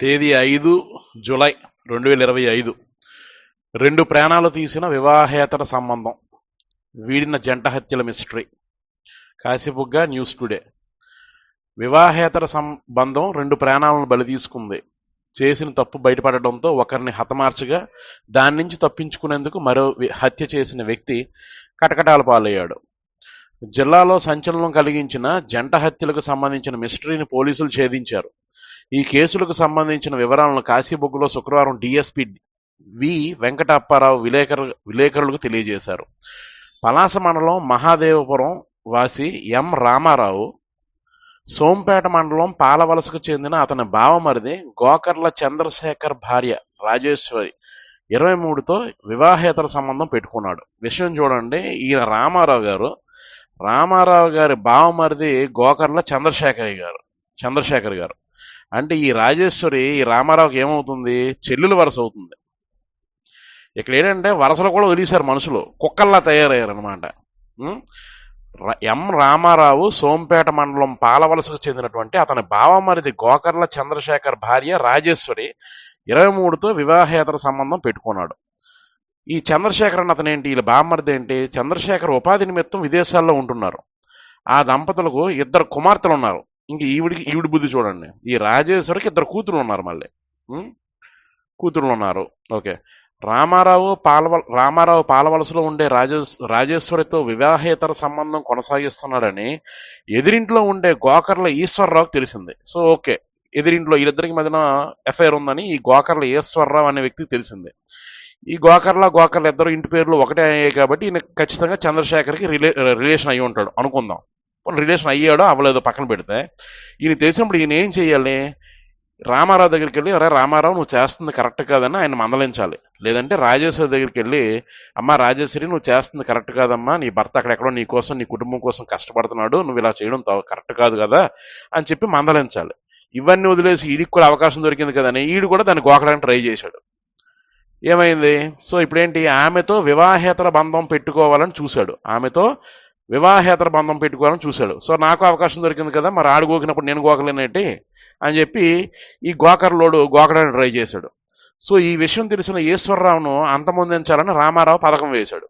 తేదీ ఐదు జులై రెండు వేల ఇరవై ఐదు. రెండు ప్రాణాలు తీసిన వివాహేతర సంబంధం. వీడిన జంట హత్యల మిస్టరీ కాశీబుగ్గ న్యూస్ టుడే. వివాహేతర సంబంధం రెండు ప్రాణాలను బలి తీసుకుంది. చేసిన తప్పు బయటపడడంతో ఒకరిని హతమార్చగా దాని నుంచి తప్పించుకునేందుకు మరో హత్య చేసిన వ్యక్తి కటకటాల పాలయ్యాడు. జిల్లాలో సంచలనం కలిగించిన జంట హత్యలకు సంబంధించిన మిస్టరీని పోలీసులు ఛేదించారు. ఈ కేసులకు సంబంధించిన వివరాలను కాశీబొగ్గులో శుక్రవారం డీఎస్పీ వి వెంకటప్పారావు విలేకరు విలేకరులకు తెలియజేశారు. పలాస మండలం మహాదేవపురం వాసి ఎం రామారావు సోంపేట మండలం పాలవలసకు చెందిన అతని బావమరిది గోకర్ల చంద్రశేఖర్ భార్య రాజేశ్వరి ఇరవై మూడుతో వివాహేతర సంబంధం పెట్టుకున్నాడు. విషయం చూడండి ఈయన రామారావు గారు రామారావు గారి బావమరిది గోకర్ల చంద్రశేఖర్ గారు చంద్రశేఖర్ గారు. అంటే ఈ రాజేశ్వరి ఈ రామారావుకి ఏమవుతుంది? చెల్లెలు వరుస అవుతుంది. ఇక్కడ ఏంటంటే వరసలు కూడా వదిలేశారు మనుషులు. కుక్కల్లా తయారయ్యారు అనమాట ఎం రామారావు సోంపేట మండలం పాలవలసకు చెందినటువంటి అతని బావమరిది గోకర్ల చంద్రశేఖర్ భార్య రాజేశ్వరి ఇరవై మూడుతో వివాహేతర సంబంధం పెట్టుకున్నాడు. ఈ చంద్రశేఖర్ అన్న అతను ఏంటి? వీళ్ళ బావమరిది ఏంటి? చంద్రశేఖర్ ఉపాధి నిమిత్తం విదేశాల్లో ఉంటున్నారు. ఆ దంపతులకు ఇద్దరు కుమార్తెలు ఉన్నారు ఇంక ఈవిడికి ఈవిడి బుద్ధి చూడండి. ఈ రాజేశ్వరికి ఇద్దరు కూతురు ఉన్నారు మళ్ళీ. కూతురులు ఉన్నారు. ఓకే. రామారావు పాలవ రామారావు పాలవలసలో ఉండే రాజేశ్ రాజేశ్వరితో వివాహేతర సంబంధం కొనసాగిస్తున్నాడని ఎదిరింట్లో ఉండే గోకర్ల ఈశ్వరరావుకి తెలిసింది. So okay. ఎదిరింట్లో వీళ్ళిద్దరికి మధ్యన ఎఫ్ఐఆర్ ఉందని ఈ గోకర్ల ఈశ్వరరావు అనే వ్యక్తికి తెలిసింది. ఈ గోకర్ల గోకర్ల ఇద్దరు ఇంటి పేర్లు ఒకటే అయ్యాయి కాబట్టి ఈయన ఖచ్చితంగా చంద్రశేఖర్కి రిలే రిలేషన్ అయ్యి ఉంటాడు. అనుకుందాం. రిలేషన్ అయ్యాడో అవ్వలేదో పక్కన పెడితే ఈయన తెలిసినప్పుడు ఈయన ఏం చేయాలి? రామారావు దగ్గరికి వెళ్ళి అరే రామారావు నువ్వు చేస్తుంది కరెక్ట్ కాదని ఆయన మందలించాలి. లేదంటే రాజేశ్వరి దగ్గరికి వెళ్ళి అమ్మా రాజేశ్వరి నువ్వు చేస్తుంది కరెక్ట్ కాదమ్మా. నీ భర్త అక్కడెక్కడో నీ కోసం నీ కుటుంబం కోసం కష్టపడుతున్నాడు. నువ్వు ఇలా చేయడం కరెక్ట్ కాదు కదా అని చెప్పి మందలించాలి. ఇవన్నీ వదిలేసి ఈడికి కూడా అవకాశం దొరికింది కదని ఈడు కూడా దాన్ని గోకడానికి ట్రై చేశాడు. ఏమైంది? సో ఇప్పుడేంటి? ఆమెతో వివాహేతర బంధం పెట్టుకోవాలని చూశాడు. ఆమెతో వివాహేతర బంధం పెట్టుకోవాలని చూశాడు. సో నాకు అవకాశం దొరికింది కదా మరి ఆడు గోకినప్పుడు నేను గోకలేనేటి అని చెప్పి ఈ గోకర్లోడు గోకడానికి ట్రై చేశాడు. సో ఈ విషయం తెలిసిన ఈశ్వరరావును అంతమొందించాలని రామారావు పథకం వేశాడు.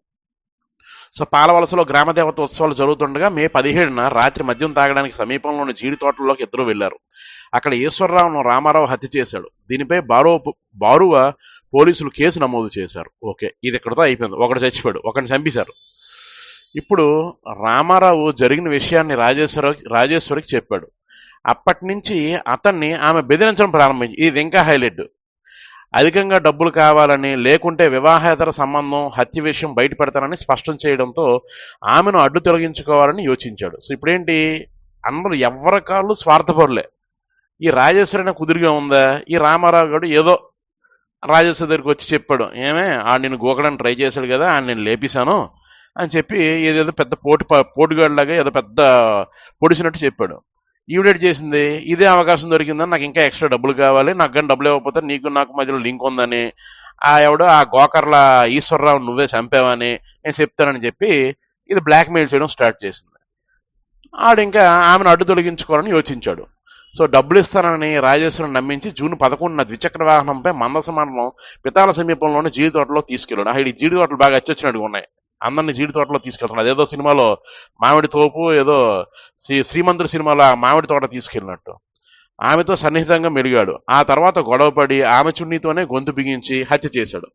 సో పాలవలసలో గ్రామదేవత ఉత్సవాలు జరుగుతుండగా మే పదిహేడున రాత్రి మద్యం తాగడానికి సమీపంలోని జీడి తోటల్లోకి ఇద్దరు వెళ్ళారు అక్కడ ఈశ్వరరావును రామారావు హత్య చేశాడు. దీనిపై బారో బారువ పోలీసులు కేసు నమోదు చేశారు. ఓకే ఇది ఇక్కడతో అయిపోయింది. ఒకటి చచ్చిపోయాడు ఒకరిని చంపేశారు. ఇప్పుడు రామారావు జరిగిన విషయాన్ని రాజేశ్వర రాజేశ్వరికి చెప్పాడు. అప్పటి నుంచి అతన్ని ఆమె బెదిరించడం ప్రారంభించి ఇది ఇంకా హైలైట్. అధికంగా డబ్బులు కావాలని లేకుంటే వివాహేతర సంబంధం హత్య విషయం బయటపెడతానని స్పష్టం చేయడంతో ఆమెను అడ్డు తొలగించుకోవాలని యోచించాడు. సో ఇప్పుడేంటి? అందరూ ఎవరి కాళ్ళు స్వార్థపరులే. ఈ రాజేశ్వరైన కుదురుగా ఉందా? ఈ రామారావు గారు ఏదో రాజేశ్వరి దగ్గరికి వచ్చి చెప్పాడు. ఏమే? ఆ నేను గోకడానికి ట్రై చేశాడు కదా ఆ నేను లేపేశాను. అని చెప్పి ఏదేదో పెద్ద పోటు పోటుగాడిలాగా ఏదో పెద్ద పొడిచినట్టు చెప్పాడు. ఈవిడేట్ చేసింది? ఇదే అవకాశం దొరికిందని నాకు ఇంకా ఎక్స్ట్రా డబ్బులు కావాలి నాకు కానీ డబ్బులు ఇవ్వకపోతే నీకు నాకు మధ్యలో లింక్ ఉందని. ఆ ఎవడో ఆ గోకర్ల ఈశ్వరరావు నువ్వే చంపావని నేను చెప్తానని చెప్పి ఇది బ్లాక్మెయిల్ చేయడం స్టార్ట్ చేసింది. ఆడు ఇంకా ఆమెను అడ్డు తొలగించుకోవాలని యోచించాడు. సో డబ్బులు ఇస్తానని రాజేశ్వరం నమ్మించి జూన్ పదకొండున ద్విచక్ర వాహనంపై మందస మండలం పితాల సమీపంలోని జీడి తోటలో తీసుకెళ్ళాడు. ఆ జీడి తోటలు బాగా అచ్చొచ్చినట్టుగా ఉన్నాయి. అందరిని జీడి తోటలో తీసుకెళ్తున్నాడు. అదేదో సినిమాలో మామిడి తోపు ఏదో శ్రీ శ్రీమంతుడి సినిమాలో ఆ మామిడి తోట తీసుకెళ్ళినట్టు. ఆమెతో సన్నిహితంగా మెలిగాడు. ఆ తర్వాత గొడవపడి ఆమె చున్నీతోనే గొంతు బిగించి హత్య చేశాడు.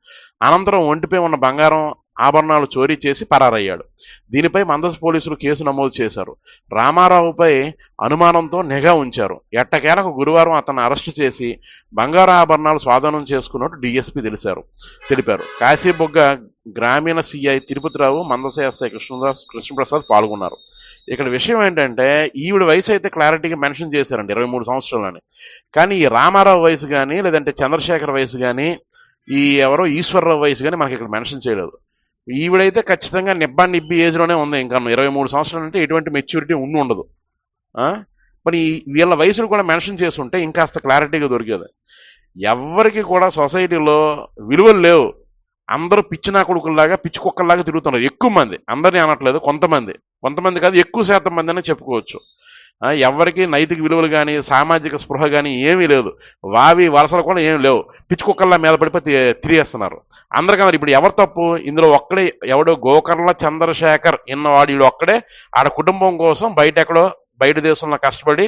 అనంతరం ఒంటిపై ఉన్న బంగారం ఆభరణాలు చోరీ చేసి పరారయ్యాడు. దీనిపై మందస్ పోలీసులు కేసు నమోదు చేశారు. రామారావుపై అనుమానంతో నిఘా ఉంచారు. ఎట్టకేలకు గురువారం అతను అరెస్టు చేసి బంగారు ఆభరణాలు స్వాధీనం చేసుకున్నట్టు డీఎస్పీ తెలిపారు తెలిపారు. కాశీబొగ్గ గ్రామీణ సిఐ తిరుపతిరావు మందస కృష్ణదాస్ కృష్ణప్రసాద్ పాల్గొన్నారు. ఇక్కడ విషయం ఏంటంటే ఈవిడ వయసు అయితే క్లారిటీగా మెన్షన్ చేశారండి ఇరవై మూడు సంవత్సరాలని. కానీ ఈ రామారావు వయసు కానీ లేదంటే చంద్రశేఖర్ వయసు కానీ ఈ ఎవరో ఈశ్వరరావు వయసు కానీ మనకి ఇక్కడ మెన్షన్ చేయలేదు. ఈవిడైతే ఖచ్చితంగా నిబ్బా నిబ్బి ఏజ్లోనే ఉంది. ఇంకా ఇరవై మూడు సంవత్సరాలు అంటే ఎటువంటి మెచ్యూరిటీ ఉండి ఉండదు. మరి వీళ్ళ వయసును కూడా మెన్షన్ చేస్తుంటే ఇంకాస్త క్లారిటీగా దొరికేది. ఎవరికి కూడా సొసైటీలో విలువలు లేవు. అందరూ పిచ్చిన కొడుకుల్లాగా పిచ్చి కుక్కల్లాగా తిరుగుతున్నారు. ఎక్కువ మంది. అందరినీ అనట్లేదు. కొంతమంది. కొంతమంది కాదు ఎక్కువ శాతం మంది అనే చెప్పుకోవచ్చు. ఎవరికి నైతిక విలువలు కానీ సామాజిక స్పృహ కానీ ఏమీ లేదు. వావి వలసలు కూడా ఏమి లేవు. పిచ్చుకుక్కల్లా మీద పడిపోయి తిరిగేస్తున్నారు. అందరికన్నారు ఇప్పుడు ఎవరు తప్పు? ఇందులో ఒక్కడే ఎవడో? గోకర్ణ చంద్రశేఖర్ ఇన్నవాడు వీడు ఒక్కడే. ఆడ కుటుంబం కోసం బయట ఎక్కడో బయట దేశంలో కష్టపడి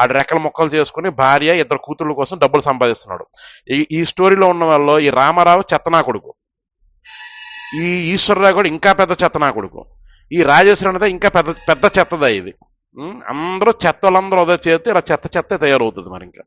ఆడ రెక్కల మొక్కలు చేసుకుని భార్య ఇద్దరు కూతుళ్ళ కోసం డబ్బులు సంపాదిస్తున్నాడు. ఈ ఈ స్టోరీలో ఉన్న వాళ్ళు ఈ రామారావు చెత్తనా కొడుకు. ఈ ఈశ్వరరావు కూడా ఇంకా పెద్ద చెత్తనా కొడుకు. ఈ రాజేశ్వరి అనేది ఇంకా పెద్ద పెద్ద చెత్తదా ఇది. అందరూ చెత్త వాళ్ళందరూ అదే చేస్తే ఇలా చెత్త చెత్త తయారవుతుంది మరి ఇంకా.